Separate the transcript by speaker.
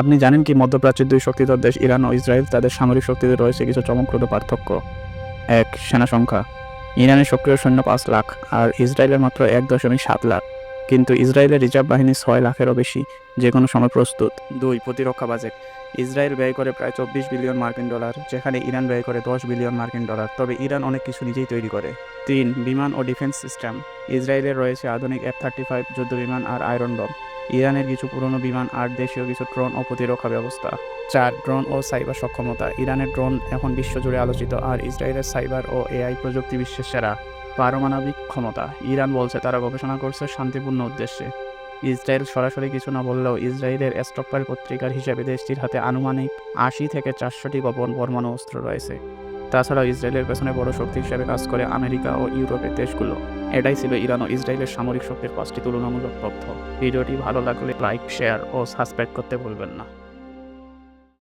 Speaker 1: আপনি জানেন কি মধ্যপ্রাচ্যের দুই শক্তিধর দেশ, ইরান ও ইসরায়েল, তাদের সামরিক শক্তিতে রয়েছে কিছু চমকপ্রদ পার্থক্য। এক, সেনা সংখ্যা। ইরানের সক্রিয় সৈন্য পাঁচ লাখ আর ইসরায়েলের মাত্র এক দশমিক সাত লাখ। কিন্তু ইসরায়েলের রিজার্ভ বাহিনী ছয় লাখেরও বেশি যে কোনো সময় প্রস্তুত। দুই, প্রতিরক্ষা বাজেট। ইসরায়েল ব্যয় করে প্রায় চব্বিশ বিলিয়ন মার্কিন ডলার, যেখানে ইরান ব্যয় করে দশ বিলিয়ন মার্কিন ডলার। তবে ইরান অনেক কিছু নিজেই তৈরি করে। তিন, বিমান ও ডিফেন্স সিস্টেম। ইসরায়েলের রয়েছে আধুনিক এফ থার্টি ফাইভ যুদ্ধ বিমান আর আয়রন বম। ইরানের কিছু পুরনো বিমান আর দেশীয় কিছু ড্রোন ও প্রতিরক্ষা ব্যবস্থা। চার, ড্রোন ও সাইবার সক্ষমতা। ইরানের ড্রোন এখন বিশ্বজুড়ে আলোচিত আর ইসরায়েলের সাইবার ও এআই প্রযুক্তি বিশ্বের সেরা পারমাণবিক ক্ষমতা। ইরান বলছে তারা গবেষণা করছে শান্তিপূর্ণ উদ্দেশ্যে। ইসরায়েল সরাসরি কিছু না বললেও ইসরায়েলের স্টকপাইল পত্রিকার হিসেবে দেশটির হাতে আনুমানিক আশি থেকে চারশোটি গোপন পরমাণু অস্ত্র রয়েছে। তাছাড়াও ইসরায়েলের পেছনে বড় শক্তি হিসেবে কাজ করে আমেরিকা ও ইউরোপের দেশগুলো। এটাই ছিল ইরান ও ইসরায়েলের সামরিক শক্তির পাঁচটি তুলনামূলক তথ্য। ভিডিওটি ভালো লাগলে লাইক, শেয়ার ও সাবস্ক্রাইব করতে ভুলবেন না।